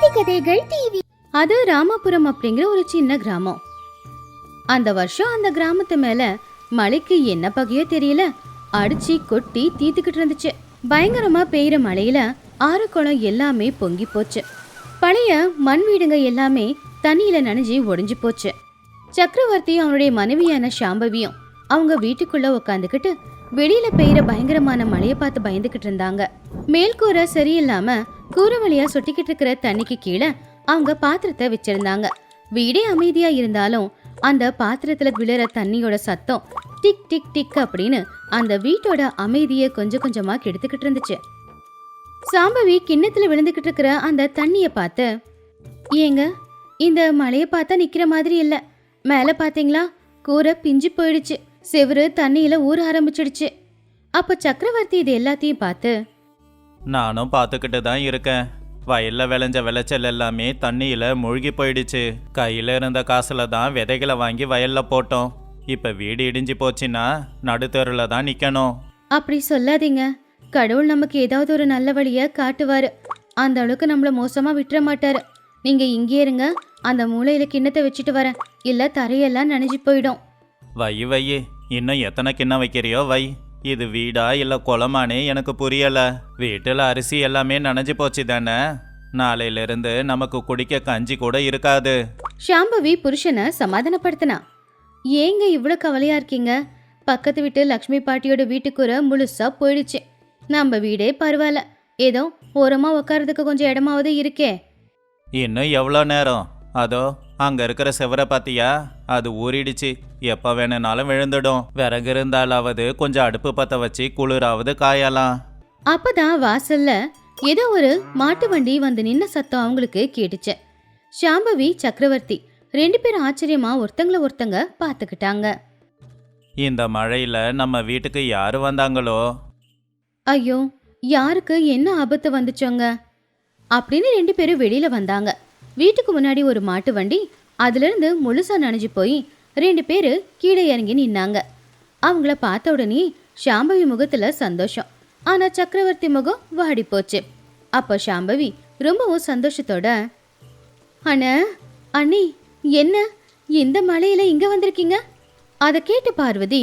நீதி கதைகள் டிவி அது ராமாபுரம் அப்படிங்கிற ஒரு சின்ன கிராமம். அந்த வருஷம் அந்த கிராமத்து மேல மழைக்கு என்ன பகையோ தெரியல. அடிச்சு கொட்டி தீத்துக்கிட்டு இருந்துச்சு. பயங்கரமா பெய்யுற மழையில ஆறு குளம் எல்லாமே பொங்கி போச்சு. பழைய மண் வீடுங்க எல்லாமே தண்ணியில நனைஞ்சி ஒடிஞ்சு போச்சு. சக்கரவர்த்தி அவனுடைய மனைவியான சாம்பவியும் அவங்க வீட்டுக்குள்ள உக்காந்துக்கிட்டு வெளியில பெய்கிற பயங்கரமான மழையை பார்த்து பயந்துகிட்டு இருந்தாங்க. மேல்கூரை சரியில்லாம கூரை வழியா சொட்டிக்கிட்டு இருக்கிற தண்ணிக்கு கீழே அவங்க பாத்திரத்தை வச்சிருந்தாங்க. வீடே அமைதியா இருந்தாலும் அந்த பாத்திரத்துல விழுற தண்ணியோட சத்தம் டிக் டிக் டிக் அப்படின்னு அந்த வீட்டோட அமைதியை கொஞ்சம் கொஞ்சமா கெடுத்துக்கிட்டு இருந்துச்சு. சாம்பவி கிண்ணத்துல விழுந்துகிட்டு இருக்கிற அந்த தண்ணிய பார்த்து ஏங்க இந்த மழைய பார்த்தா நிக்கிற மாதிரி இல்ல. மேல பாத்தீங்களா? கூரை பிஞ்சு போயிடுச்சு. செவுரு தண்ணியில ஊற ஆரம்பிச்சிடுச்சு. அப்ப சக்கரவர்த்தி இது எல்லாத்தையும் பார்த்து நானும் பார்த்துக்கிட்டு தான் இருக்கேன். வயல்ல விளைஞ்ச விளைச்சல் எல்லாமே தண்ணியில மூழ்கி போயிடுச்சு. கையில இருந்த காசுல தான் விதைகளை வாங்கி வயல்ல போட்டோம். இப்ப வீடு இடிஞ்சு போச்சுன்னா நடுத்தெருல தான் நிக்கணும். அப்படி சொல்லாதீங்க. கடவுள் நமக்கு ஏதாவது ஒரு நல்ல வழிய காட்டுவாரு. அந்த அளவுக்கு நம்மள மோசமா விட்டுற மாட்டாரு. நீங்க இங்கே இருங்க. அந்த மூலையில கிண்ணத்தை வச்சுட்டு வரேன். இல்ல தரையெல்லாம் நனைஞ்சு போயிடும். வை வை. இன்னும் எத்தனை கிண்ணம் வைக்கிறியோ வை. இது வீடா இல்ல குளமானே எனக்கு புரியல. வீட்டுல அரிசி எல்லாமே நனைஞ்சு போச்சு தானே. நாளையில இருந்து நமக்கு குடிக்க கஞ்சி கூட இருக்காது. ஷாம்பவி புருஷனை சமாதானப்படுத்தினா. ஏங்க இவ்வளோ கவலையா இருக்கீங்க? பக்கத்து வீட்டு லக்ஷ்மி பாட்டியோட வீட்டுக்குற முழுசா போயிடுச்சு. நம்ம வீடே பரவாயில்ல. ஏதோ ஓரமா உட்கார்றதுக்கு கொஞ்சம் இடமாவது இருக்கே. இன்னும் எவ்வளோ நேரம்? அதோ அங்க இருக்கிற செவரை பாத்தியா? அது ஊறிடுச்சு. எப்ப வேணும்னாலும் விழுந்துடும். விறகு இருந்தாலாவது கொஞ்சம் அடுப்பு பத்த வச்சு குளிராவது காயலாம். அப்பதான் வாசல்ல ஏதோ ஒரு மாட்டு வண்டி வந்து நின்ன சத்தம் அவங்களுக்கு கேட்டுச்சு. ஷாம்பவி சக்கரவர்த்தி ரெண்டு பேரும் ஆச்சரியமா ஒருத்தங்கள ஒருத்தங்க பார்த்துக்கிட்டாங்க இந்த மழையில நம்ம வீட்டுக்கு யாரு வந்தாங்களோ? ஐயோ யாருக்கு என்ன ஆபத்து வந்துச்சோங்க? அப்படின்னு ரெண்டு பேரும் வெளியில வந்தாங்க. வீட்டுக்கு முன்னாடி ஒரு மாட்டு வண்டி அதுலேருந்து முழுசாக நனைஞ்சு போய் ரெண்டு பேர் கீழே இறங்கி நின்னாங்க. அவங்கள பார்த்த உடனே ஷாம்பவி முகத்தில் சந்தோஷம். ஆனால் சக்கரவர்த்தி முகம் வாடி போச்சு. அப்போ ஷாம்பவி ரொம்பவும் சந்தோஷத்தோட அண்ணா அண்ணி என்ன? இந்த மலையில் இங்கே வந்திருக்கீங்க? அதை கேட்டு பார்வதி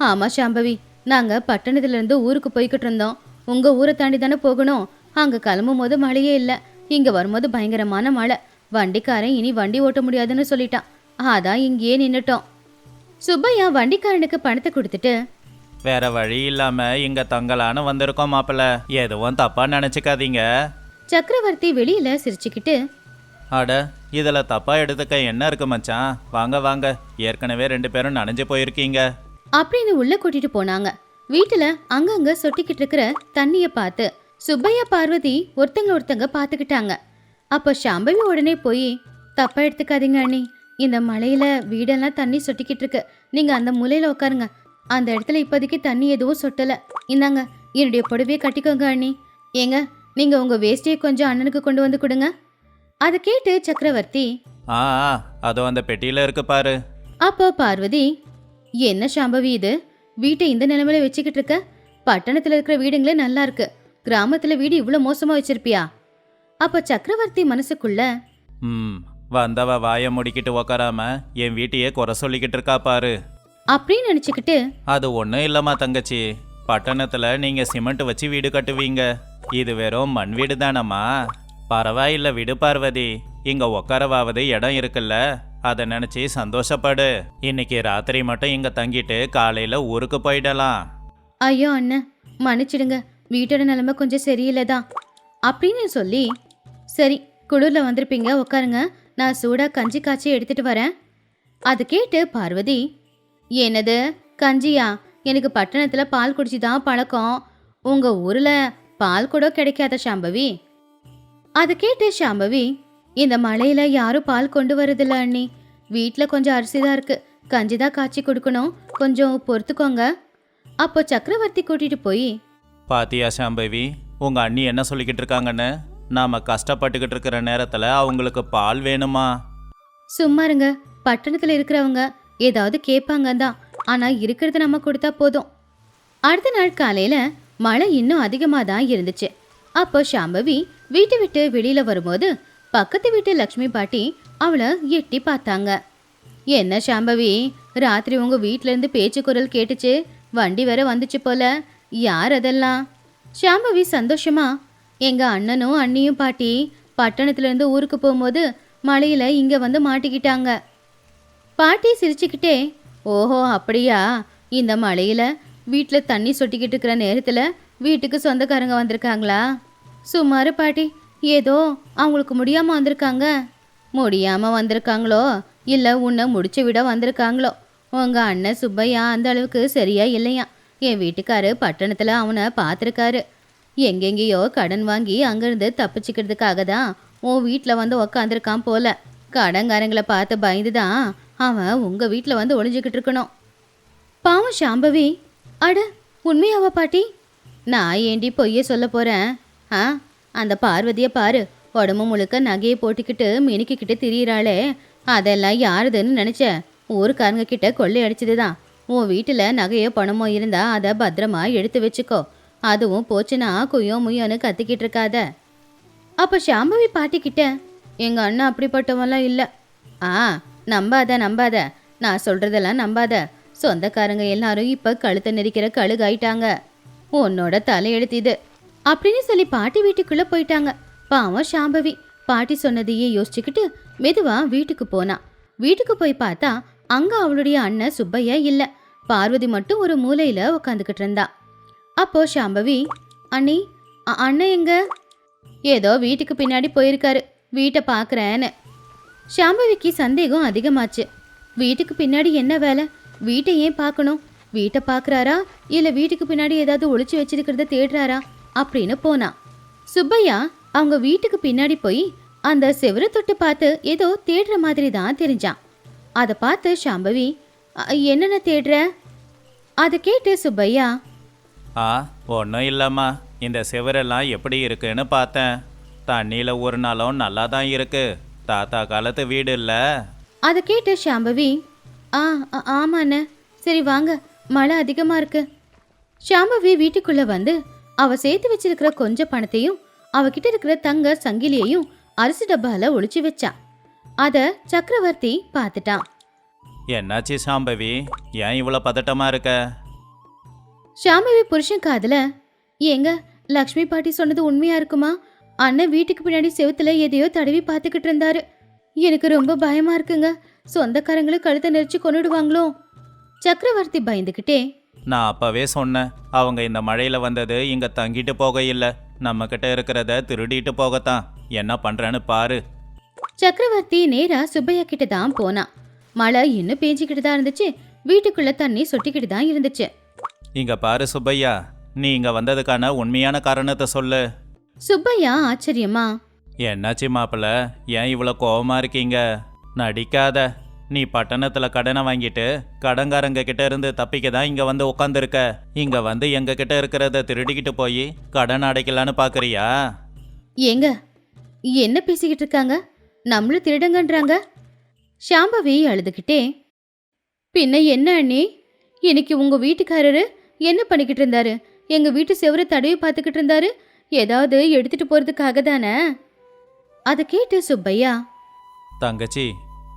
ஆமாம் சாம்பவி நாங்கள் பட்டணத்துலேருந்து ஊருக்கு போய்கிட்டு இருந்தோம். உங்கள் ஊரை தாண்டி தானே போகணும். அங்கே கிளம்பும் போது மழையே இல்லை. இங்கே வரும்போது பயங்கரமான மழை. வண்டிக்காரன் இனி வண்டி ஓட்ட முடியாதுன்னு சொல்லிட்டான். அதான் இங்கேயே நின்னுட்டோம். சுப்பையா வண்டிக்காரனுக்கு பணத்தை கொடுத்துட்டு வேற வழி இல்லாம இங்க தங்கலான்னு வந்திருக்கோம் மாப்பிள்ள. எதுவும் தப்பா நினைச்சுக்காதீங்க. சக்கரவர்த்தி வெளியில சிரிச்சுக்கிட்டு அட இதுல தப்பா எடுத்துக்க என்ன இருக்கு மச்சான்? வாங்க வாங்க. ஏற்கனவே ரெண்டு பேரும் நனைஞ்சு போயிருக்கீங்க. அப்படின்னு உள்ள கூட்டிட்டு போனாங்க. வீட்டுல அங்கங்க சொட்டிக்கிட்டு இருக்கிற தண்ணிய பார்த்து சுப்பையா பார்வதி ஒருத்தங்க ஒருத்தங்க பார்த்துக்கிட்டாங்க. அப்ப சாம்பவி உடனே போய் தப்பா எடுத்துக்காதீங்க அண்ணி. இந்த மலையில வீடெல்லாம் தண்ணி சொட்டிக்கிட்டு இருக்கு. நீங்க அந்த மூலையில உட்காருங்க அந்த இடத்துல இப்போதைக்கு தண்ணி எதுவும் சொட்டல. இந்தாங்க என்னுடைய புடவையை கட்டிக்கோங்க அண்ணி. ஏங்க நீங்க உங்க வேஷ்டியை கொஞ்சம் அண்ணனுக்கு கொண்டு வந்து கொடுங்க. அதை கேட்டு சக்கரவர்த்தி ஆ ஆ, அதோ அந்த பெட்டியில இருக்கு பாரு. அப்போ பார்வதி என்ன சாம்பவி இது? வீட்டை இந்த நிலைமையில வச்சுக்கிட்டு இருக்க? பட்டணத்துல இருக்கிற வீடுங்களே நல்லா இருக்கு. கிராமத்துல வீடு இவ்வளோ மோசமா வச்சிருப்பியா? அப்ப சக்கரவர்த்தி மனசுக்குள்ள ம் வந்தவ வாயை முடிக்கிட்டு உக்காராம என் வீட்டையே குறை சொல்லிக்கிட்டு இருக்கா பாரு. அப்படின்னு நினைச்சுக்கிட்டு அது ஒன்றும் இல்லைம்மா தங்கச்சி. பட்டணத்தில் நீங்கள் சிமெண்ட் வச்சு வீடு கட்டுவீங்க. இது வெறும் மண் வீடு தானம்மா. பரவாயில்ல விடு பார்வதி. இங்க உட்காரவாவது இடம் இருக்குல்ல. அதை நினச்சி சந்தோஷப்படு. இன்னைக்கு ராத்திரி மட்டும் இங்க தங்கிட்டு காலையில ஊருக்கு போயிடலாம். ஐயோ அண்ணன் மன்னிச்சிடுங்க. வீட்டோட நிலைமை கொஞ்சம் சரியில்லைதான். அப்படின்னு சொல்லி சரி குளிர்ல வந்திருப்பீங்க உட்காருங்க நான் சூடாக கஞ்சி காய்ச்சி எடுத்துட்டு வரேன். அது கேட்டு பார்வதி என்னது? கஞ்சியா? எனக்கு பட்டணத்தில் பால் குடிச்சு தான் பழக்கம். உங்கள் ஊரில் பால் கூட கிடைக்காத சாம்பவி அது கேட்டு சாம்பவி இந்த மழையில் யாரும் பால் கொண்டு வரதில்ல அண்ணி. வீட்டில் கொஞ்சம் அரிசி தான் இருக்குது கஞ்சி தான் காய்ச்சி கொடுக்கணும். கொஞ்சம் பொறுத்துக்கோங்க. அப்போ சக்கரவர்த்தி கூட்டிட்டு போய் பாத்தியா சாம்பவி உங்க அண்ணி என்ன சொல்லிக்கிட்டு இருக்காங்கன்னு? நாம கஷ்டப்பட்டுக்கிட்டு இருக்கிற நேரத்துல அவங்களுக்கு பால் வேணுமா? சும்மா இருங்க. பட்டணத்துல இருக்கிறவங்க ஏதாவது கேட்பாங்க தான் ஆனா இருக்கிறத நம்ம கொடுத்தா போதும். அடுத்த நாள் காலையில மழை இன்னும் அதிகமாக தான் இருந்துச்சு. அப்போ சாம்பவி வீட்டை விட்டு வெளியில வரும்போது பக்கத்து வீட்டு லக்ஷ்மி பாட்டி அவளை எட்டி பார்த்தாங்க. என்ன சாம்பவி ராத்திரி உங்க வீட்ல இருந்து பேச்சு குரல் கேட்டுச்சு? வண்டி வேற வந்துச்சு போல. யார் அதெல்லாம்? சாம்பவி சந்தோஷமா எங்கள் அண்ணனும் அண்ணியும் பாட்டி பட்டணத்துலேருந்து ஊருக்கு போகும்போது மலையில் இங்கே வந்து மாட்டிக்கிட்டாங்க. பாட்டி சிரிச்சுக்கிட்டே ஓஹோ அப்படியா? இந்த மலையில் வீட்டில் தண்ணி சொட்டிக்கிட்டு இருக்கிற நேரத்தில் வீட்டுக்கு சொந்தக்காரங்க வந்திருக்காங்களா? சுமார் பாட்டி ஏதோ அவங்களுக்கு முடியாமல் வந்திருக்காங்க. முடியாமல் வந்திருக்காங்களோ? இல்லை உன்னை முடிச்சு விட வந்திருக்காங்களோ? உங்கள் அண்ணன் சுப்பையா அந்த அளவுக்கு சரியா இல்லையா என் வீட்டுக்காரு பட்டணத்தில் அவனை பார்த்துருக்காரு. எங்கெங்கேயோ கடன் வாங்கி அங்கேருந்து தப்பிச்சுக்கிறதுக்காக தான் உன் வீட்டில் வந்து உக்காந்துருக்கான் போல. கடன்காரங்களை பார்த்து பயந்து தான் அவன் உங்கள் வீட்டில் வந்து ஒளிஞ்சுக்கிட்டு இருக்கணும். பாவம் சாம்பவி. அட உண்மையாவா பாட்டி? நான் ஏண்டி பொய்ய சொல்ல போகிறேன் ஆ அந்த பார்வதியை பாரு. உடம்பு முழுக்க நகையை போட்டுக்கிட்டு மினுக்கிக்கிட்டு திரியிறாளே. அதெல்லாம் யாருதுன்னு நினச்ச ஊருக்காரங்க கிட்ட கொள்ளை அடிச்சது தான் உன் வீட்டில் நகையோ பணமோ இருந்தால் அதை பத்திரமா எடுத்து வச்சுக்கோ. அதுவும் போச்சுன்னா குய்யோ முய்யோன்னு கத்திக்கிட்டு இருக்காத அப்போ சாம்பவி பாட்டிக்கிட்ட எங்கள் அண்ணன் அப்படிப்பட்டவெல்லாம் இல்லை. ஆ நம்பாத நம்பாத. நான் சொல்கிறதெல்லாம் நம்பாத. சொந்தக்காரங்க எல்லாரும் இப்போ கழுத்தை நெரிக்கிற கழுகாயிட்டாங்க. உன்னோட தலையெழுத்து இது அப்படின்னு சொல்லி பாட்டி வீட்டுக்குள்ளே போயிட்டாங்க. பாவம் சாம்பவி பாட்டி சொன்னதையே யோசிச்சுக்கிட்டு மெதுவா வீட்டுக்கு போனா. வீட்டுக்கு போய் பார்த்தா அங்க அவளுடைய அண்ணன் சுப்பையா இல்ல. பார்வதி மட்டும் ஒரு மூலையில உட்காந்துக்கிட்டு இருந்தா. அப்போ சாம்பவி அண்ணி அண்ணன் எங்க? ஏதோ வீட்டுக்கு பின்னாடி போயிருக்காரு. வீட்டை பார்க்குறேன்னு. சாம்பவிக்கு சந்தேகம் அதிகமாச்சு. வீட்டுக்கு பின்னாடி என்ன வேலை? வீட்டை ஏன் பார்க்கணும்? வீட்டை பார்க்குறாரா? இல்லை வீட்டுக்கு பின்னாடி ஏதாவது ஒழிச்சு வச்சிருக்கிறத தேடுறாரா? அப்படின்னு போனா. சுப்பையா அவங்க வீட்டுக்கு பின்னாடி போய் அந்த செவரை தொட்டு பார்த்து ஏதோ தேடுற மாதிரி தான் தெரிஞ்சான். அதை பார்த்து சாம்பவி என்னென்ன தேடுற? அதை கேட்டு சுப்பையா ஆ ஒன்றும் இல்லைம்மா. இந்த செவரெல்லாம் எப்படி இருக்குன்னு பார்த்தேன். தண்ணியில் ஒரு நாளும் நல்லா தான் இருக்கு. தாத்தா காலத்து வீடு இல்லை. அதை கேட்டு சாம்பவி ஆ ஆமாண்ணே. சரி வாங்க மழை அதிகமாக இருக்கு. சாம்பவி வீட்டுக்குள்ள வந்து அவ சேர்த்து வச்சிருக்கிற கொஞ்ச பணத்தையும் அவகிட்ட இருக்கிற தங்க சங்கிலியையும் அரிசி டப்பால ஒளிச்சு வச்சா. அத சக்கரவர்த்தி பார்த்துட்டான். என்னாச்சு சாம்பவி ஏன் இவ்வளோ பதட்டமாக இருக்க? சாம்பவி புருஷன் காதுல ஏங்க லக்ஷ்மி பாட்டி சொன்னது உண்மையா இருக்குமா? அண்ணன் வீட்டுக்கு பின்னாடி செவுத்துல எதையோ தடவி பார்த்துக்கிட்டு இருந்தாரு. எனக்கு ரொம்ப பயமா இருக்குங்க. சொந்தக்காரங்களும் கழுத்தை நெரிச்சு கொன்னுடுவாங்களோ? சக்கரவர்த்தி பயந்துக்கிட்டே நான் அப்போவே சொன்னேன். அவங்க இந்த மழையில் வந்தது இங்கே தங்கிட்டு போக இல்லை நம்மக்கிட்ட இருக்கிறத திருடிட்டு போகத்தான். என்ன பண்ணுறேன்னு பாரு. சக்கரவர்த்தி நேரா சுப்பையா கிட்ட தான் போனான் மழை இன்னும் பேஞ்சிக்கிட்டு தான் இருந்துச்சு. வீட்டுக்குள்ள தண்ணி சொட்டிக்கிட்டு தான் இருந்துச்சு. இங்கே பாரு சுப்பையா நீ இங்கே வந்ததுக்கான உண்மையான காரணத்தை சொல்லு. சுப்பையா ஆச்சரியமா? என்னாச்சு மாப்பிள்ள ஏன் இவ்வளோ கோவமா இருக்கீங்க? நடிக்காத. நீ பட்டணத்தில் கடனை வாங்கிட்டு கடன்காரங்க கிட்ட இருந்து தப்பிக்க தான் இங்கே வந்து உட்காந்துருக்க இங்கே வந்து எங்க கிட்ட இருக்கிறத திருடிக்கிட்டு போய் கடன் அடைக்கலான்னு பார்க்குறியா ஏங்க என்ன பேசிக்கிட்டு இருக்காங்க? நம்மளும் திருடங்கன்றாங்க? சாம்பவி அழுதுகிட்டே பின்ன என்ன அண்ணி? இன்னைக்கு உங்க வீட்டுக்காரரு என்ன பண்ணிக்கிட்டு இருந்தாரு? எங்க வீட்டு செவரை தடவி பார்த்துக்கிட்டு இருந்தாரு. ஏதாவது எடுத்துட்டு போறதுக்காக தானே? அதை கேட்டு சுப்பையா தங்கச்சி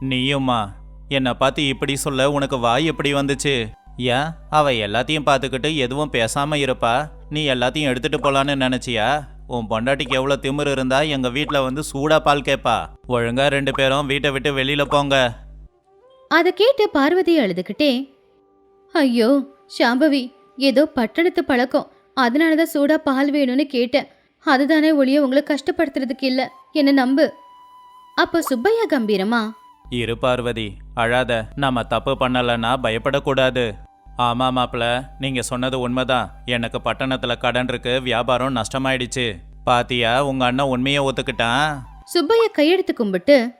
நீயும்மா என்னை பார்த்து இப்படி சொல்ல உனக்கு வாய் எப்படி வந்துச்சு? ஏன் அவ எல்லாத்தையும் பார்த்துக்கிட்டு எதுவும் பேசாம இருப்பா? நீ எல்லாத்தையும் எடுத்துட்டு போலான்னு நினைச்சியா? உன் பொண்டாட்டிக்கு எவ்வளோ திமிரு இருந்தா எங்க வீட்டில் வந்து சூடா பால் கேட்பா ஒழுங்கா ரெண்டு பேரும் வீட்டை விட்டு வெளியில போங்க. அதை கேட்டு பார்வதி அழுதுகிட்டே ஐயோ சாம்பவி ஏதோ பட்டணத்து பழக்கம். அதனால தான் சூடா பால் வேணும்னு கேட்டேன். அதுதானே ஒளிய உங்களை கஷ்டப்படுத்துறதுக்கு இல்ல. என்ன நம்பு? அப்போ சுப்பையா கம்பீரமா? இரு பார்வதி அழாத. நாம தப்பு பண்ணலன்னா பயப்படக்கூடாது. ஆமா மாப்பிள நீங்க சொன்னது உண்மைதான். எனக்கு பட்டணத்துல கடன் இருக்கு வியாபாரம் நஷ்டமாயிடுச்சு. பாத்தியா உங்க அண்ணன் உண்மையை ஒத்துக்கிட்டான்? சுப்பையா கையெடுத்து கும்பிட்டு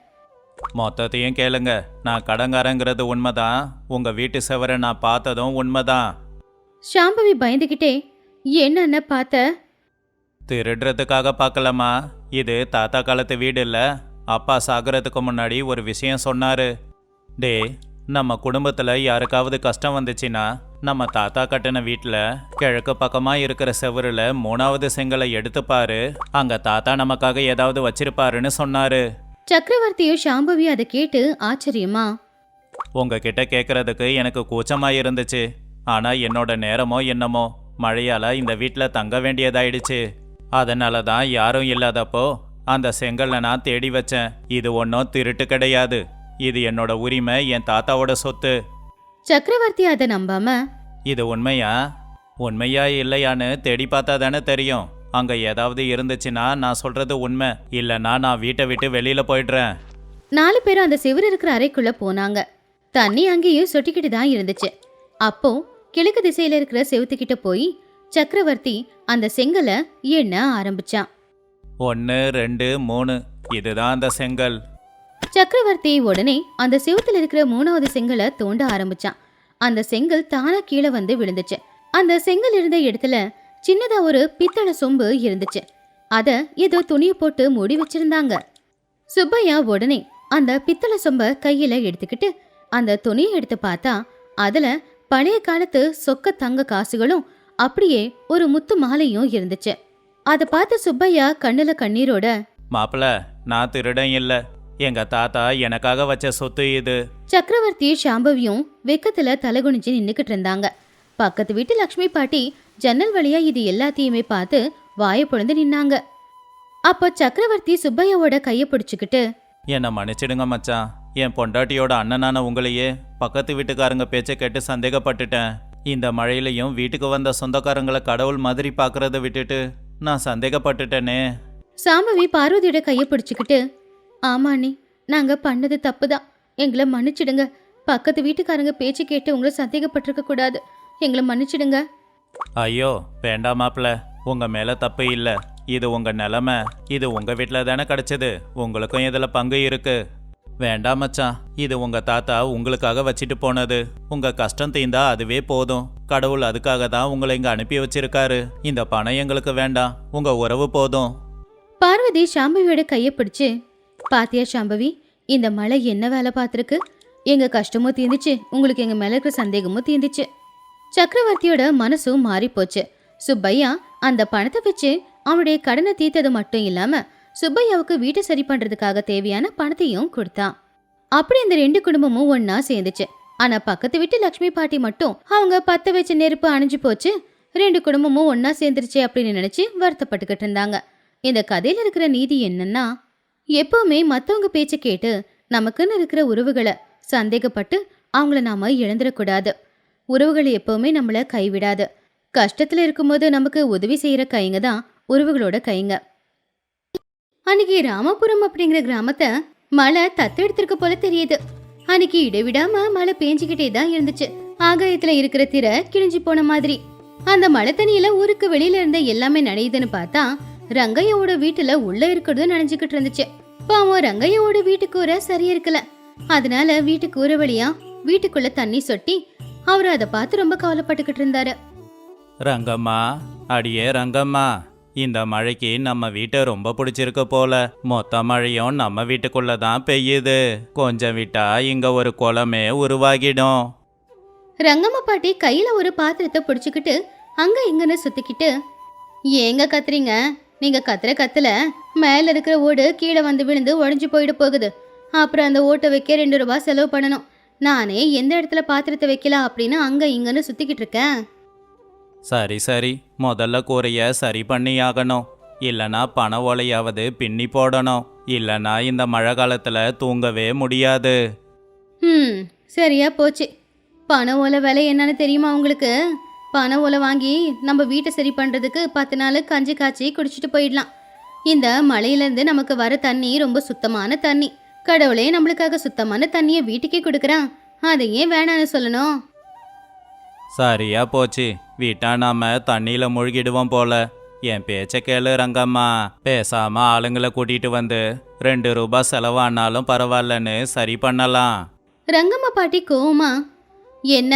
மொத்தத்தையும் கேளுங்க. நான் கடங்காரங்கிறது உண்மைதான். உங்க வீட்டு செவரை நான் பார்த்ததும் உண்மைதான். சாம்பவி பயந்துகிட்டே என்னன்னு பார்த்த? திருடுறதுக்காக பார்க்கலாமா இது தாத்தா காலத்து வீடு இல்ல. அப்பா சாகுறதுக்கு முன்னாடி ஒரு விஷயம் சொன்னாரு. டே நம்ம குடும்பத்துல யாருக்காவது கஷ்டம் வந்துச்சுன்னா நம்ம தாத்தா கட்டின வீட்டில் கிழக்கு பக்கமா இருக்கிற செவுருல மூணாவது செங்கலை எடுத்து பாரு. அங்க தாத்தா நமக்காக ஏதாவது வச்சிருப்பாருன்னு சொன்னாரு. சக்கரவர்த்தியும் சாம்பவியும் அதை கேட்டு ஆச்சரியமா. உங்ககிட்ட கேட்கறதுக்கு எனக்கு கூச்சமா இருந்துச்சு ஆனா என்னோட நேரமோ என்னமோ மழையால இந்த வீட்டில் தங்க வேண்டியதாயிடுச்சு. அதனால தான் யாரும் இல்லாதப்போ அந்த செங்கல்ல நான் தேடி வச்சேன். இது ஒன்றும் திருட்டு கிடையாது. இது என்னோட உரிமை என் தாத்தாவோட சொத்து. சக்கரவர்த்தி அதை நம்பாம? இது உண்மையா? உண்மையா இல்லையான்னு தேடி பார்த்தா தானே தெரியும். அங்க ஏதாவது இருந்துச்சுன்னா நான் சொல்றது உண்மை. இல்லைன்னா நான் வீட்டை விட்டு வெளியில போயிடுறேன். நாலு பேரும் அந்த செவுரு இருக்கிற அறைக்குள்ள போனாங்க. தண்ணி அங்கேயும் சொட்டிக்கிட்டு தான் இருந்துச்சு. அப்போ கிழக்கு திசையில இருக்கிற செவுத்துக்கிட்ட போய் சக்கரவர்த்தி அந்த செங்கலை எண்ண ஆரம்பிச்சான். ஒன்று ரெண்டு மூணு. இதுதான் அந்த செங்கல். சக்கரவர்த்தி உடனே அந்த செவுத்துல இருக்கிற மூணாவது செங்கலை தோண்ட ஆரம்பிச்சான். அந்த செங்கல் தானா கீழே வந்து விழுந்துச்சு. அந்த செங்கல் இருந்த இடத்துல சின்னதா ஒரு பித்தளை சொம்பு இருந்துச்சு. அத ஏதோ துணியை போட்டு மூடி வச்சிருந்தாங்க. சுப்பையா உடனே அந்த பித்தளை சொம்ப கையில எடுத்துக்கிட்டு அந்த துணியை எடுத்து பார்த்தா அதுல பழைய காலத்து சொக்க தங்க காசுகளும் அப்படியே ஒரு முத்து மாலையும் இருந்துச்சு. அதை பார்த்து சுப்பையா கண்ணுல கண்ணீரோட மாப்பிள நான் திருடன் இல்லை. எங்க தாத்தா எனக்காக வச்ச சொத்து இது. சக்கரவர்த்தி சாம்பவியும் வெக்கத்துல தலைகுனிஞ்சு நின்னுக்கிட்டு இருந்தாங்க. பக்கத்து வீட்டு லக்ஷ்மி பாட்டி ஜன்னல் வழியா இது எல்லாத்தையுமே பார்த்து வாயை பொழந்து நின்னாங்க. அப்போ சக்கரவர்த்தி சுப்பையாவோட கையை பிடிச்சுக்கிட்டு என்னை மன்னிச்சிடுங்க மச்சான். என் பொண்டாட்டியோட அண்ணனான உங்களையே பக்கத்து வீட்டுக்காரங்க பேச்சை கேட்டு சந்தேகப்பட்டுட்டேன். இந்த மழையிலையும் வீட்டுக்கு வந்த சொந்தக்காரங்களை கடவுள் மாதிரி பார்க்கறத விட்டுட்டு நான் சந்தேகப்பட்டுட்டேனே. சாம்பவி பார்வதியோட கையை பிடிச்சுக்கிட்டு ஆமா அண்ணி நாங்க பண்ணது தப்புதான். எங்களை மன்னிச்சிடுங்க. பக்கத்து வீட்டுக்காரங்க பேச்சு கேட்டு உங்களை சந்தேகப்பட்டிருக்க கூடாது. எங்களை மன்னிச்சிடுங்க. ஐயோ வேண்டாம் மாப்பிள. உங்க மேல தப்பு இல்ல. இது உங்க நிலைமை. இது உங்க வீட்டில் தானே கிடைச்சது. உங்களுக்கும் இதுல பங்கு இருக்கு. வேண்டாம் மச்சான் இது உங்க தாத்தா உங்களுக்காக வச்சுட்டு போனது. உங்க கஷ்டம் தீந்தா அதுவே போதும். கடவுள் அதுக்காக தான் உங்களை இங்க அனுப்பி வச்சிருக்காரு. இந்த பணம் எங்களுக்கு வேண்டாம். உங்க உறவு போதும். பார்வதி சாம்பவியோட கையை பிடிச்சு பாத்தியா சாம்பவி இந்த மழை என்ன வேலை பார்த்துருக்கு? எங்க கஷ்டமும் தீந்துச்சு. உங்களுக்கு எங்க மேல இருக்கிற சந்தேகமும் தீந்துச்சு. சக்கரவர்த்தியோட மனசும் மாறி போச்சு சுப்பையா அந்த பணத்தை வச்சு அவனுடைய கடனை தீர்த்தது மட்டும் இல்லாம சுப்பையாவுக்கு வீட்டை சரி பண்றதுக்காக தேவையான பணத்தையும் கொடுத்தான் அப்படி இந்த ரெண்டு குடும்பமும் ஒன்னா சேர்ந்துச்சு. ஆனா பக்கத்து வீட்டு லக்ஷ்மி பாட்டி மட்டும் அவங்க பத்த வச்ச நெருப்பு அணிஞ்சு போச்சு. ரெண்டு குடும்பமும் ஒன்னா சேர்ந்துருச்சு அப்படின்னு நினைச்சு வருத்தப்பட்டுக்கிட்டு இருந்தாங்க. இந்த கதையில இருக்கிற நீதி என்னன்னா எப்பவுமே மத்தவங்க பேச்ச கேட்டு நமக்குன்னு இருக்கிற உறவுகளை சந்தேகப்பட்டு அவங்கள நாம இழந்துடக்கூடாது. உறவுகள் எப்பவுமே நம்மள கைவிடாது. கஷ்டத்துல இருக்கும்போது நமக்கு உதவி செய்யற கைங்க தான் உறவுகளோட கைங்க. அன்னைக்கு ராமபுரம் அப்படிங்கிற கிராமத்தை மழை தத்தெடுத்திருக்க போல தெரியுது. அன்னைக்கு இடைவிடாம மழை பேஞ்சுக்கிட்டே தான் இருந்துச்சு. ஆகாயத்துல இருக்கிற திரை கிழிஞ்சு போன மாதிரி. அந்த மழை தண்ணியில ஊருக்கு வெளியில இருந்த எல்லாமே நனையுதுன்னு பார்த்தா ரங்கையோட வீட்டுல உள்ள இருக்கிறது நனைஞ்சுக்கிட்டு இருந்துச்சு. பாவம் ரங்கையோட வீட்டு கூரை சரியா இருக்கல. அதனால வீட்டு கூரை வழியா வீட்டுக்குள்ள தண்ணி சொட்டி அவர் அதை பார்த்து ரொம்ப கவலைப்பட்டுக்கிட்டு இருந்தாரு. ரங்கம்மா அடியே ரங்கம்மா. இந்த மழைக்கு நம்ம வீட்டை ரொம்ப பிடிச்சிருக்கு போல. மொத்த மழையும் நம்ம வீட்டுக்குள்ள தான் பெய்யுது. கொஞ்சம் விட்டா இங்க ஒரு குளமே உருவாகிடும். ரங்கம்மா பாட்டி கையில ஒரு பாத்திரத்தை பிடிச்சிக்கிட்டு அங்க இங்கன்னு சுத்திக்கிட்டு ஏங்க கத்துறீங்க? நீங்க கத்துற கத்துல மேல இருக்கிற ஓடு கீழே வந்து விழுந்து உடஞ்சு போயிட போகுது. அப்புறம் அந்த ஓட்டை வைக்க ரெண்டு ரூபாய் செலவு பண்ணணும். நானே எந்த இடத்துல பாத்திரத்தை வைக்கலாம் அப்படின்னு அங்க இங்கன்னு சுத்திக்கிட்டு இருக்கேன். சரி சரி. முதல்ல கூரைய சரி பண்ணியாகணும். இல்லனா பண ஓலையாவது பின்னி போடணும். இல்லனா இந்த மழை காலத்துல தூங்கவே முடியாது. ம் சரியா போச்சு. பண ஓலை விலை என்னன்னு தெரியுமா உங்களுக்கு? பண ஓலை வாங்கி நம்ம வீட்டை சரி பண்ணுறதுக்கு பத்து நாள் கஞ்சி காய்ச்சி குடிச்சிட்டு போயிடலாம். இந்த மழையிலேருந்து நமக்கு வர தண்ணி ரொம்ப சுத்தமான தண்ணி. கடவுளே நம்மளுக்காக சுத்தமான தண்ணியை வீட்டுக்கே கொடுக்குறான். அதை ஏன் வேணான்னு சொல்லணும். சரியா போச்சு. வீட்டா நாம தண்ணியில மூழ்கிடுவோம் போல. என் பேச்ச கேளு ரங்கம்மா. பேசாம ஆளுங்களை கூட்டிட்டு வந்து ரெண்டு ரூபாய் செலவானாலும் பரவாயில்லன்னு சரி பண்ணலாம். ரங்கம்மா பாட்டி கோமா என்ன?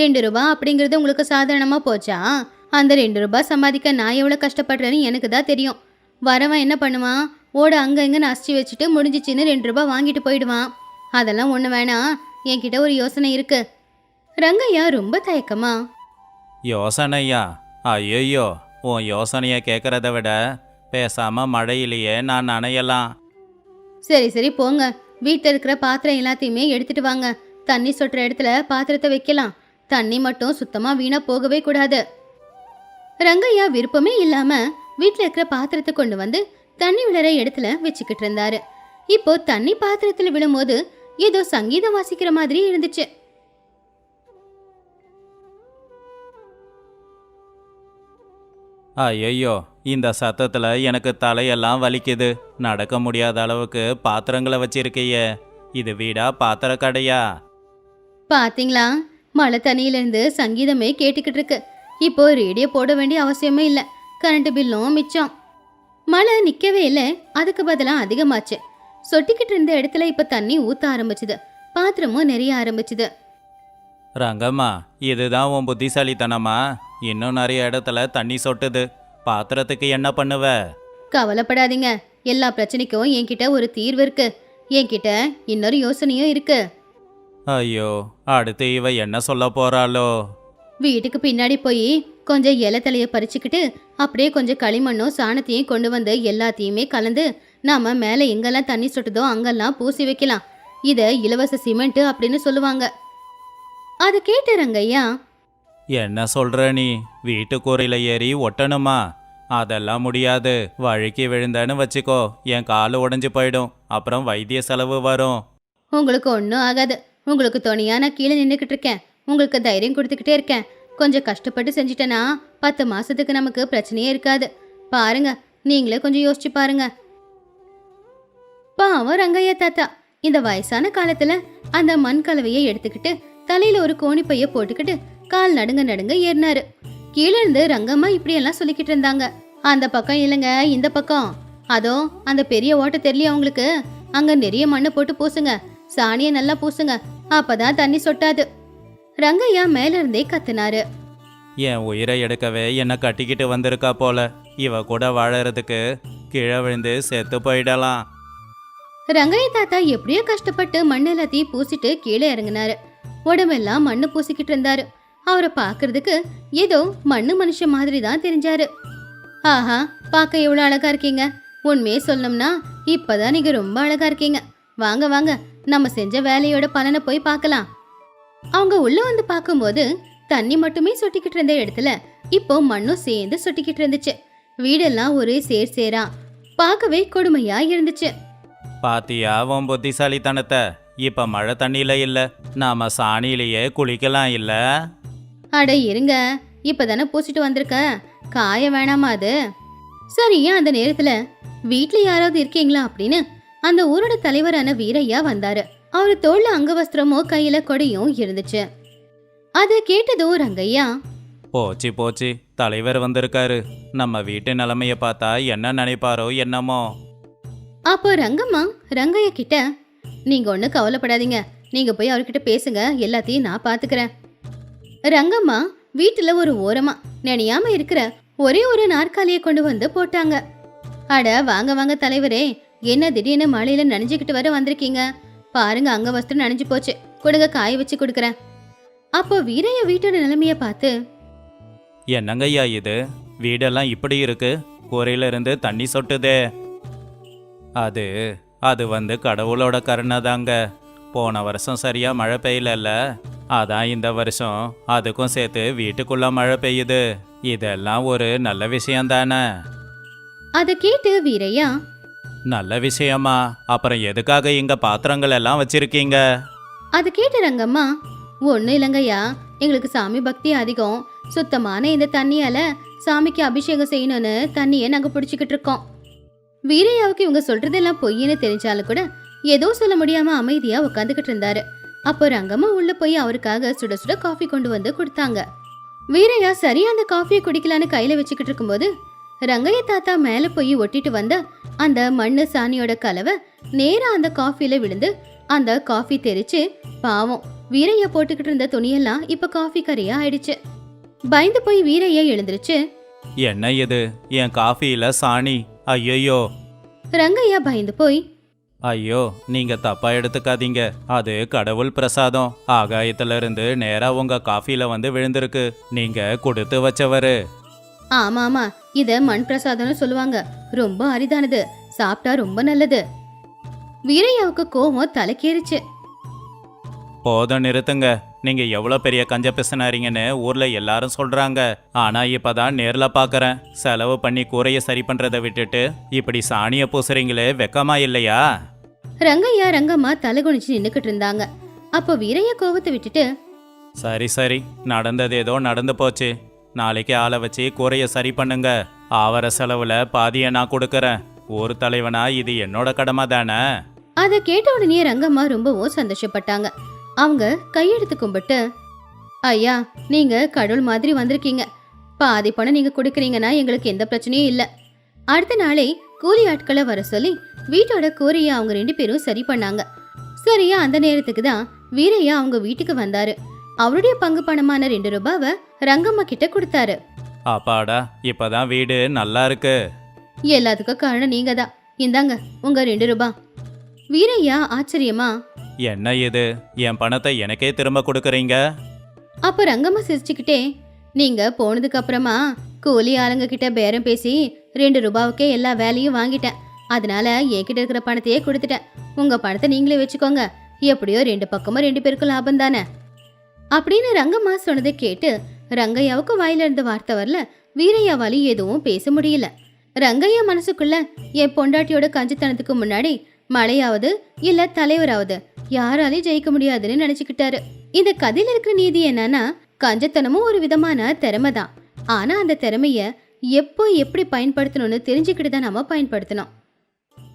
ரெண்டு ரூபா அப்படிங்கிறது உங்களுக்கு சாதாரணமாக போச்சா? அந்த ரெண்டு ரூபாய் சம்பாதிக்க நான் எவ்வளோ கஷ்டப்படுறேன்னு எனக்கு தான் தெரியும். வரவன் என்ன பண்ணுவான்? ஓட அங்கே இங்கே நசிச்சு வச்சுட்டு முடிஞ்சிச்சின்னு ரெண்டு ரூபாய் வாங்கிட்டு போயிடுவான். அதெல்லாம் ஒன்று வேணாம். என்கிட்ட ஒரு யோசனை இருக்குது ரங்கையா ரொம்ப தயக்கமா? யோசனையா? ஐயோ உன் யோசனையை கேட்கறத விட பேசாம மழையிலேயே நான் நனையலாம். சரி சரி போங்க. வீட்டில் இருக்கிற பாத்திரம் எல்லாத்தையுமே எடுத்துட்டு வாங்க. தண்ணி சொட்டுற இடத்துல பாத்திரத்தை வைக்கலாம். தண்ணி மட்டும் சுத்தமா வீணா போகவே கூடாது. ரங்கையா விருப்பமே இல்லாம வீட்டில் இருக்கிற பாத்திரத்தை கொண்டு வந்து தண்ணி விழுற இடத்துல வச்சுக்கிட்டு இருந்தாரு. இப்போ தண்ணி பாத்திரத்துல விழும்போது ஏதோ சங்கீதம் வாசிக்கிற மாதிரி இருந்துச்சு. ஐயோ இந்த சத்தத்தில் எனக்கு தலையெல்லாம் வலிக்குது. நடக்க முடியாத அளவுக்கு பாத்திரங்களை வச்சிருக்கையே. இது வீடா பாத்திர கடையா? பாத்தீங்களா? மழை தண்ணியிலேருந்து சங்கீதமே கேட்டுக்கிட்டு இருக்கு. இப்போ ரேடியோ போட வேண்டிய அவசியமே இல்லை. கரண்ட் பில்லும் மிச்சம். மழை நிற்கவே இல்லை. அதுக்கு பதிலாக அதிகமாச்சு. சொட்டிக்கிட்டு இருந்த இடத்துல இப்போ தண்ணி ஊற்ற ஆரம்பிச்சுது. பாத்திரமும் நிறைய ஆரம்பிச்சுது. ரங்கம்மா இதுதான் உன் புத்திசாலித்தனமா? இன்னும் நிறைய இடத்துல தண்ணி சொட்டுது. பாத்திரத்துக்கு என்ன பண்ணுவ? கவலைப்படாதீங்க. எல்லா பிரச்சனைக்கும் என்கிட்ட ஒரு தீர்வு இருக்கு. என்கிட்ட இன்னொரு யோசனையும் இருக்கு. ஐயோ அடுத்து இவ என்ன சொல்ல போறாளோ? வீட்டுக்கு பின்னாடி போய் கொஞ்சம் இலை தலைய பறிச்சுக்கிட்டு அப்படியே கொஞ்சம் களிமண்ணும் சாணத்தையும் கொண்டு வந்து எல்லாத்தையுமே கலந்து நாம மேலே எங்கெல்லாம் தண்ணி சொட்டுதோ அங்கெல்லாம் பூசி வைக்கலாம். இதை இலவச சிமெண்ட் அப்படின்னு சொல்லுவாங்க. அது கேட்ட ரங்கையா என்ன சொல்ற நீ? வீட்டு கூரையில ஏறி ஒட்டணுமா? அதெல்லாம் முடியாது. வழுக்கி விழுந்தேன்னு வச்சுக்கோ. என் காலு உடைஞ்சு போயிடும். அப்புறம் வைத்திய செலவு வரும். உங்களுக்கு ஒன்றும் ஆகாது. உங்களுக்கு துணையா நான் கீழே நின்றுக்கிட்டு இருக்கேன். உங்களுக்கு தைரியம் கொடுத்துக்கிட்டே இருக்கேன். கொஞ்சம் கஷ்டப்பட்டு செஞ்சிட்டேன்னா பத்து மாசத்துக்கு நமக்கு பிரச்சனையே இருக்காது. பாருங்க நீங்களே கொஞ்சம் யோசிச்சு பாருங்க. பாவம் ரங்கையா தாத்தா. இந்த வயசான காலத்துல அந்த மண் கலவையை எடுத்துக்கிட்டு தலையில ஒரு கோணிப்பைய போட்டுக்கிட்டு கால் நடுங்க நடுங்க ஏறினாரு. கீழே இருந்து ரங்கம்மா இப்படியெல்லாம் சொல்லிக்கிட்டு இருந்தாங்க. அந்த பக்கம் இல்லைங்க இந்த பக்கம். அதோ அந்த பெரிய ஓட்டை தெரியல உங்களுக்கு? அங்க நிறைய மண்ணை போட்டு பூசுங்க. சாணியை நல்லா பூசுங்க. அப்பதான் தண்ணி சொட்டாது. ரங்கையா மேல இருந்தே கத்துனாரு. என் உயிரை எடுக்கவே என்னை கட்டிக்கிட்டு வந்திருக்கா போல. இவ கூட வாழறதுக்கு கீழே விழுந்து செத்து போயிடலாம். ரங்கைய தாத்தா எப்படியோ கஷ்டப்பட்டு மண் எல்லாத்தையும் பூசிட்டு கீழே இறங்குனாரு. உடம்பெல்லாம் மண்ணு பூசிக்கிட்டு இருந்தாரு. அவரை பாக்குறதுக்கு ஏதோ மண்ணு மனுஷன் மாதிரி தான் தெரிஞ்சாரு. ஆஹா பார்க்க எவ்வளோ அழகா இருக்கீங்க. உண்மையே சொல்லணும்னா இப்பதான் நீங்க ரொம்ப அழகா இருக்கீங்க. வாங்க வாங்க நம்ம செஞ்ச வேலையோட பலனை போய் பார்க்கலாம். அவங்க உள்ள வந்து பார்க்கும்போது தண்ணி மட்டுமே சுட்டிக்கிட்டு இருந்த இடத்துல இப்போ மண்ணும் சேர்ந்து சுட்டிக்கிட்டு இருந்துச்சு. வீடெல்லாம் ஒரே சேர் சேரா. பார்க்கவே கொடுமையா இருந்துச்சு. பாத்தியா உன் புத்திசாலித்தனத்தை? இப்ப மழை தண்ணியில இல்ல. நாம சாணியிலேயே குளிக்கலாம் இல்ல? அட இருங்க. இப்பதானே பூசிட்டு வந்திருக்க. காய வேணாமா அது? சரியா அந்த நேரத்துல? வீட்ல யாராவது இருக்கீங்களா அப்படின்னு? அந்த ஊரோட தலைவரான வீரையா வந்தாரு. அவரு தோல்ல அங்கவஸ்திரமோ கையில கொடையும் இருந்துச்சு. அதை கேட்டதும் ரங்கையா? போச்சு போச்சு. தலைவர் வந்திருக்காரு. நம்ம வீட்டு நிலைமைய பார்த்தா என்ன நினைப்பாரோ என்னமோ. அப்போ ரங்கம்மா ரங்கையா கிட்ட நீங்கள் ஒன்றும் கவலைப்படாதீங்க. நீங்கள் போய் அவர்கிட்ட பேசுங்க. எல்லாத்தையும் நான் பார்த்துக்கிறேன் ரங்கம்மா வீட்டில் ஒரு ஓரமாக நினையாம இருக்கிற ஒரே ஒரு நாற்காலியை கொண்டு வந்து போட்டாங்க. அட வாங்க வாங்க தலைவரே. என்ன திடீர்னு மழையில நனைஞ்சுக்கிட்டு வர வந்திருக்கீங்க? பாருங்க அங்க வஸ்திரம் நனைஞ்சு போச்சு. கொடுங்க காய வச்சு கொடுக்குறேன். அப்போ வீரைய வீட்டோட நிலைமைய பார்த்து என்னங்கய்யா இது? வீடெல்லாம் இப்படி இருக்கு. கூரையில இருந்து தண்ணி சொட்டுதே. அது அது வந்து கடவுளோட கருணை தாங்க. போன வருஷம் சரியா மழை பெய்யலல்ல. அதான் இந்த வருஷம். அதுக்கும் சேர்த்து வீட்டுக்குள்ள மழை பெய்யுது. இதெல்லாம் ஒரு நல்ல விஷயம் தானே? அதை கேட்டு வீரையா? நல்ல விஷயமா. அப்புறம் எதுக்காக இங்க பாத்திரங்கள் எல்லாம் வச்சிருக்கீங்க? அது கேட்ட ரங்கம்மா. ஒன்றும் இல்லைங்கய்யா. எங்களுக்கு சாமி பக்தி அதிகம். சுத்தமான இந்த தண்ணியால சாமிக்கு அபிஷேகம் செய்யணும்னு தண்ணியை நாங்கள் பிடிச்சிக்கிட்டு இருக்கோம். வீரையாவுக்கு இவங்க சொல்றதெல்லாம் பொய்ன்னு தெரிஞ்சாலும் கூட ஏதோ சொல்ல முடியாம அமைதியா உட்காந்துக்கிட்டு இருந்தாரு. அப்போ ரங்கம்மா உள்ள போய் அவருக்காக சுட சுட காஃபி கொண்டு வந்து கொடுத்தாங்க. வீரையா சரியா அந்த காஃபியை குடிக்கலான்னு கையில வச்சுக்கிட்டு இருக்கும்போது ரங்கைய தாத்தா மேல போய் ஒட்டிட்டு வந்த அந்த மண்ணு சாணியோட கலவை நேரா அந்த காஃபில விழுந்து அந்த காஃபி தெரிச்சு பாவம் வீரைய போட்டுக்கிட்டு இருந்த துணியெல்லாம் இப்ப காஃபி கரையா ஆயிடுச்சு. பயந்து போய் வீரைய எழுந்துருச்சு. என்ன இது? என் காஃபியில சாணி ஐயையோ. ரங்கையா பயந்து போய் ஐயோ நீங்க தப்பா எடுத்துக்காதீங்க. அது கடவுள் பிரசாதம். ஆகாயத்துல இருந்து நேரா உங்க காஃபில வந்து விழுந்திருக்கு. நீங்க கொடுத்து வச்சவரு. ஆமா ஆமா இத மண் பிரசாதம்னு சொல்லுவாங்க. ரொம்ப அரிதானது. சாப்பிட்டா ரொம்ப நல்லது. வீரையாவுக்கு கோவம் தலைக்கேறிச்சு. போதும் நிறுத்துங்க. நீங்க எவ்வளவு பெரிய கஞ்ச பிசுனாரிங்கன்னு ஊர்ல எல்லாரும் சொல்றாங்க. ஆனா இப்பதான் நேர்ல பாக்குறேன். செலவு பண்ணி கூரைய சரி பண்றதை விட்டுட்டு இப்படி சாணிய பூசுறீங்களே வெக்கமா இல்லையா? ரங்கையா ரங்கம்மா தலை குனிச்சு நின்னுக்கிட்டு இருந்தாங்க. அப்போ வீரையா கோவத்தை விட்டுட்டு சரி சரி நடந்தது ஏதோ நடந்து போச்சு. நாளைக்கு ஆளை வச்சு கூரைய சரி பண்ணுங்க. ஆவர செலவுல பாதியை நான் கொடுக்கறேன். ஊர் தலைவனா இது என்னோட கடமை தானே? அதை கேட்ட உடனே ரங்கம்மா ரொம்பவும் சந்தோஷப்பட்டாங்க. அவங்க கையெடுத்து கும்பிட்டு ஐயா நீங்க கடவுள் மாதிரி வந்திருக்கீங்க. பாதி பணம் நீங்க கொடுக்குறீங்கன்னா எங்களுக்கு எந்த பிரச்சனையும் இல்ல. அடுத்த நாளே கூலி ஆட்களை வர சொல்லி வீட்டோட கூரையை அவங்க ரெண்டு பேரும் சரி பண்ணாங்க. சரியா அந்த நேரத்துக்கு தான் வீரையா அவங்க வீட்டுக்கு வந்தாரு. அவருடைய பங்கு பணமான ரெண்டு ரூபாவை ரங்கம்மா கிட்ட கொடுத்தாரு. அப்பாடா இப்பதான் வீடு நல்லா இருக்கு. எல்லாத்துக்கும் காரணம் நீங்க தான் இந்தாங்க உங்க ரெண்டு ரூபாய் வீரையா ஆச்சரியமா என்ன இது? என் பணத்தை எனக்கே திரும்ப கொடுக்கறீங்க? அப்போ ரங்கம்மா சிரிச்சுக்கிட்டே நீங்க போனதுக்கு அப்புறமா கூலி ஆளுங்க கிட்ட பேரம் பேசி ரெண்டு ரூபாவுக்கே எல்லா வேலையும் வாங்கிட்டேன். அதனால என்கிட்ட இருக்கிற பணத்தையே கொடுத்துட்டேன். உங்க பணத்தை நீங்களே வச்சுக்கோங்க. எப்படியோ ரெண்டு பக்கமும் ரெண்டு பேருக்கும் லாபம் தானே? அப்படின்னு ரங்கம்மா சொன்னதை கேட்டு ரங்கையாவுக்கு வாயில இருந்த வார்த்தை வரல. வீரையாவாலையும் எதுவும் பேச முடியல. ரங்கையா மனசுக்குள்ள என் பொண்டாட்டியோட கஞ்சித்தனத்துக்கு முன்னாடி மழையாவது இல்ல தலைவராவது யாராலையும் ஜெயிக்க முடியாதுன்னு நினைச்சுக்கிட்டாரு. இந்த கதையில இருக்கிற நீதி என்னன்னா கஞ்சத்தனமும் ஒரு விதமான திறமை தான் ஆனா அந்த திறமைய எப்போ எப்படி பயன்படுத்தணும்னு தெரிஞ்சுக்கிட்டு தான் நாம பயன்படுத்தணும்.